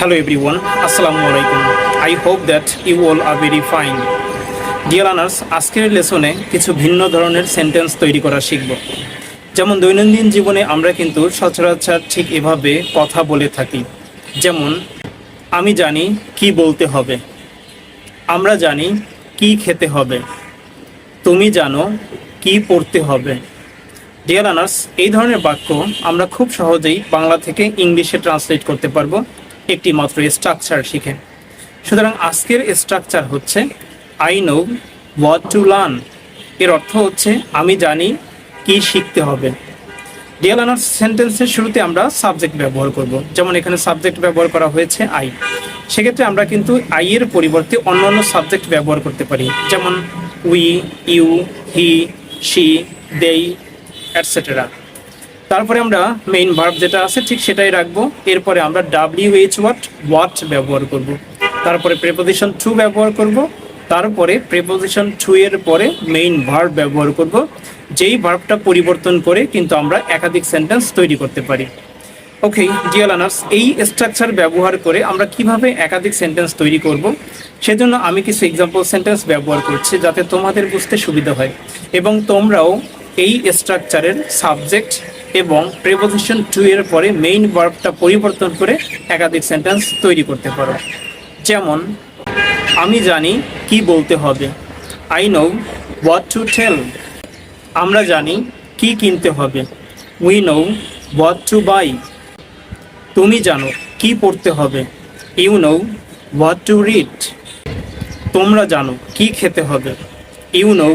Hello everyone, Assalamu alaikum. I hope that you all are very fine. Dear learners আজকের লেসনে কিছু ভিন্ন ধরনের সেন্টেন্স তৈরি করা শিখব। যেমন দৈনন্দিন জীবনে আমরা কিন্তু সচরাচর ঠিক এভাবে কথা বলে থাকি। যেমন আমি জানি কি বলতে হবে। আমরা জানি কি খেতে হবে। তুমি জানো কি পড়তে হবে। ডিয়ার লার্নার্স এই ধরনের বাক্য আমরা খুব সহজেই বাংলা থেকে ইংলিশে ট্রান্সলেট করতে পারব। একটি মাত্র স্ট্রাকচার শিখে। সুতরাং আজকের স্ট্রাকচার হচ্ছে I know what to learn এর অর্থ হচ্ছে, আমি জানি কি শিখতে হবে। ডিয়ার লার্নার্স সেন্টেন্সের শুরুতে আমরা সাবজেক্ট ব্যবহার করব। যেমন এখানে সাবজেক্ট ব্যবহার করা হয়েছে আই সেক্ষেত্রে আমরা কিন্তু আই এর পরিবর্তে অন্যান্য সাবজেক্ট ব্যবহার করতে পারি। যেমন we you he she they etcetera তারপরে আমরা মেইন ভার্ব যেটা আছে ঠিক সেটাই রাখব। এরপরে আমরা ডাব্লিউ এইচ ওয়াট ওয়াট ব্যবহার করব। তারপরে প্রেপোজিশন টু ব্যবহার করব। তারপরে প্রেপোজিশন টু এর পরে মেইন ভার্ব ব্যবহার করব। যেই ভার্বটা পরিবর্তন করে কিন্তু আমরা একাধিক সেন্টেন্স তৈরি করতে পারি। ওকে ডিয়ার লার্নার্স এই স্ট্রাকচার ব্যবহার করে আমরা কীভাবে একাধিক সেন্টেন্স তৈরি করব? সেজন্য আমি কিছু এক্সাম্পল সেন্টেন্স ব্যবহার করছি যাতে তোমাদের বুঝতে সুবিধা হয়। এবং তোমরাও এই স্ট্রাকচারের সাবজেক্ট এবং প্রেপোজিশন টু এর পরে মেইন ভার্বটা পরিবর্তন করে একাধিক সেন্টেন্স তৈরি করতে পারো। যেমন, আমি জানি কি বলতে হবে। I know what to tell আমরা জানি কি কিনতে হবে। We know what to buy তুমি জানো কি পড়তে হবে। You know what to read তোমরা জানো কি খেতে হবে। You know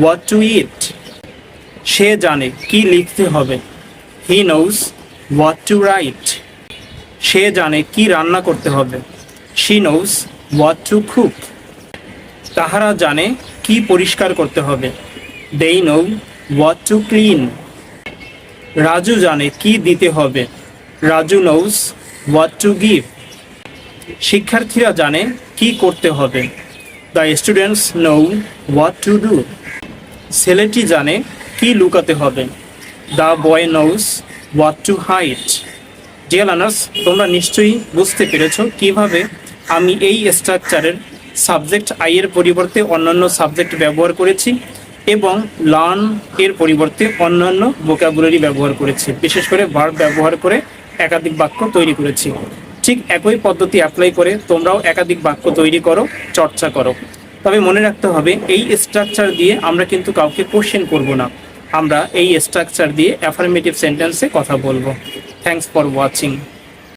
what to eat সে জানে কি লিখতে হবে। He knows what to write সে জানে কি রান্না করতে হবে। She knows what to cook তাহারা জানে কি পরিষ্কার করতে হবে। They know what to clean Raju জানে কি দিতে হবে। Raju knows what to give শিক্ষার্থীরা জানে কি করতে হবে। The students know what to do ছেলেটি জানে কি লুকাতে হবে। The boy knows what to hide dear learners তোমরা নিশ্চয়ই বুঝতে পেরেছ কীভাবে আমি এই স্ট্রাকচারের সাবজেক্ট আই এর পরিবর্তে অন্যান্য সাবজেক্ট ব্যবহার করেছি এবং লার্ন এর পরিবর্তে অন্যান্য ভোকাবুলারি ব্যবহার করেছি। বিশেষ করে ভার্ব ব্যবহার করে একাধিক বাক্য তৈরি করেছি। ঠিক একই পদ্ধতি অ্যাপ্লাই করে তোমরাও একাধিক বাক্য তৈরি করো, চর্চা করো। তবে মনে রাখতে হবে, এই স্ট্রাকচার দিয়ে আমরা কিন্তু কাউকে কোশ্চেন করব না। আমরা এই স্ট্রাকচার দিয়ে অ্যাফার্মেটিভ সেন্টেন্সে কথা বলব। Thanks for watching